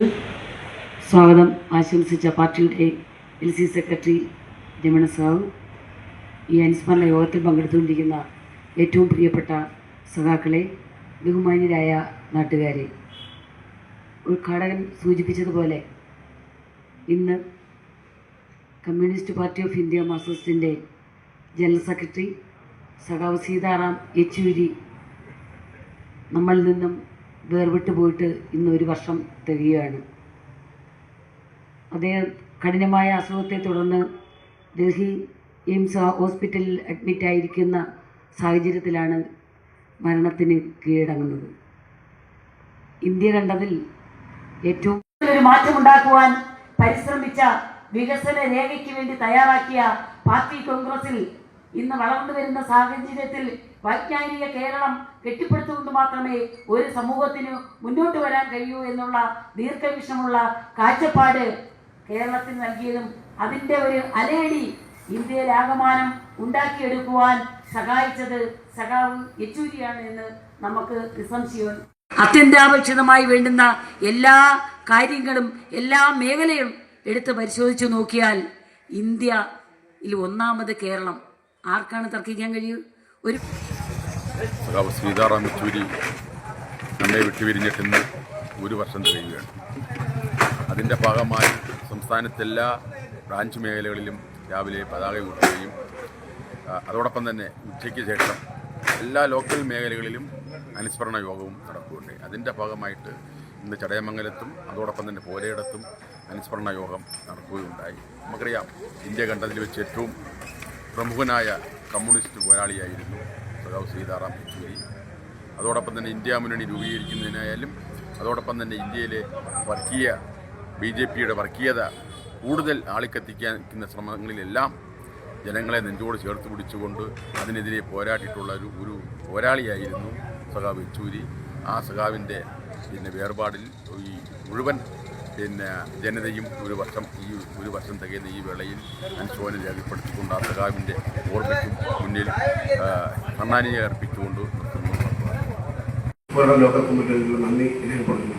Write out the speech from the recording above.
സ്വാഗതം. ആശംസിച്ച പാർട്ടിയുടെ L C secretary Ramana Sahu ഈ അനുസ്മരണ യോഗത്തിൽ പങ്കെടുത്തുകൊണ്ടിരിക്കുന്ന ഏറ്റവും പ്രിയപ്പെട്ട സഖാക്കളെ ബഹുമാന്യരായ നാട്ടുകാരെ ഉദ്ഘാടകൻ സൂചിപ്പിച്ചതുപോലെ ഇന്ന് കമ്മ്യൂണിസ്റ്റ് പാർട്ടി ഓഫ് ഇന്ത്യ മാർക്സിസ്റ്റിന്റെ ജനറൽ സെക്രട്ടറി സഖാവ് സീതാറാം യെച്ചൂരി നമ്മളിൽ നിന്നും വേർവിട്ട് പോയിട്ട് ഇന്ന് ഒരു വർഷം തികയാണ് അദ്ദേഹം കഠിനമായ അസുഖത്തെ തുടർന്ന് ഡൽഹി എയിംസ് ഹോസ്പിറ്റലിൽ അഡ്മിറ്റായിരിക്കുന്ന സാഹചര്യത്തിലാണ് മരണത്തിന് കീഴടങ്ങുന്നത്. ഇന്ത്യ കണ്ടതിൽ ഏറ്റവും ഒരു മാറ്റമുണ്ടാക്കുവാൻ പരിശ്രമിച്ച വികസന രേഖയ്ക്ക് വേണ്ടി തയ്യാറാക്കിയ പാർട്ടി കോൺഗ്രസിൽ ഇന്ന് വളർന്നു വരുന്ന സാഹചര്യത്തിൽ വൈജ്ഞാനിക കേരളം കെട്ടിപ്പടുത്തുകൊണ്ട് മാത്രമേ ഒരു സമൂഹത്തിന് മുന്നോട്ട് വരാൻ കഴിയൂ എന്നുള്ള ദീർഘവിഷമുള്ള കാഴ്ചപ്പാട് കേരളത്തിന് നൽകിയതും അതിന്റെ ഒരു അലയടി ഇന്ത്യയിലാകമാനം ഉണ്ടാക്കിയെടുക്കുവാൻ സഹായിച്ചത് സഖാവ് യെച്ചൂരിയാണ് എന്ന് നമുക്ക് നിസ്സംശയം അത്യന്താപേക്ഷിതമായി വേണ്ടുന്ന എല്ലാ കാര്യങ്ങളും എല്ലാ മേഖലയും എടുത്ത് പരിശോധിച്ചു നോക്കിയാൽ ഇന്ത്യയിൽ ഒന്നാമത് കേരളം. ആർക്കാണ് തർക്കിക്കാൻ കഴിയൂ? ഒരു സഖാവ് സീതാറാം യെച്ചൂരി നമ്മെ വിട്ടുപിരിഞ്ഞിട്ടിന്ന് ഒരു വർഷം തികയുകയാണ്. അതിന്റെ ഭാഗമായി സംസ്ഥാനത്തെല്ലാ ബ്രാഞ്ച് മേഖലകളിലും രാവിലെ പതാക ഉയർത്തുകയും അതോടൊപ്പം തന്നെ ഉച്ചയ്ക്ക് ശേഷം എല്ലാ ലോക്കൽ മേഖലകളിലും അനുസ്മരണ യോഗവും നടക്കുകയുണ്ടായി അതിന്റെ ഭാഗമായിട്ട് ഇന്ന് ചടയമംഗലത്തും അതോടൊപ്പം തന്നെ പോരയിടത്തും അനുസ്മരണ യോഗം നടക്കുകയുണ്ടായി. നമുക്കറിയാം ഇന്ത്യ കണ്ടതിൽ വെച്ച് ഏറ്റവും പ്രമുഖനായ കമ്മ്യൂണിസ്റ്റ് പോരാളിയായിരുന്നു സഖാവ് സീതാറാം യെച്ചൂരി. അതോടൊപ്പം തന്നെ ഇന്ത്യ മുന്നണി രൂപീകരിക്കുന്നതിനായാലും അതോടൊപ്പം തന്നെ ഇന്ത്യയിലെ വർഗീയ ബി ജെ പിയുടെ വർഗീയത കൂടുതൽ ആളിക്കത്തിക്കാനുള്ള ശ്രമങ്ങളിലെല്ലാം ജനങ്ങളെ നെഞ്ചോട് ചേർത്ത് പിടിച്ചുകൊണ്ട് അതിനെതിരെ പോരാട്ടിയിട്ടുള്ള ഒരു ഒരു പോരാളിയായിരുന്നു സഖാവ് യെച്ചൂരി. ആ സഖാവിന്റെ പിന്നെ വേർപാടിൽ ഈ മുഴുവൻ പിന്നെ ജനതയും ഒരു വർഷം ഈ ഒരു വർഷം തികയുന്ന ഈ വേളയിൽ അനുശോചനം രേഖപ്പെടുത്തിക്കൊണ്ട് ആ സഖാവിന്റെ ഓർമ്മയ്ക്കും മുന്നിൽ കണ്ണാനിയെ അർപ്പിച്ചുകൊണ്ട് നിർത്തുന്നു. നന്ദി രേഖപ്പെടുത്തുന്നു.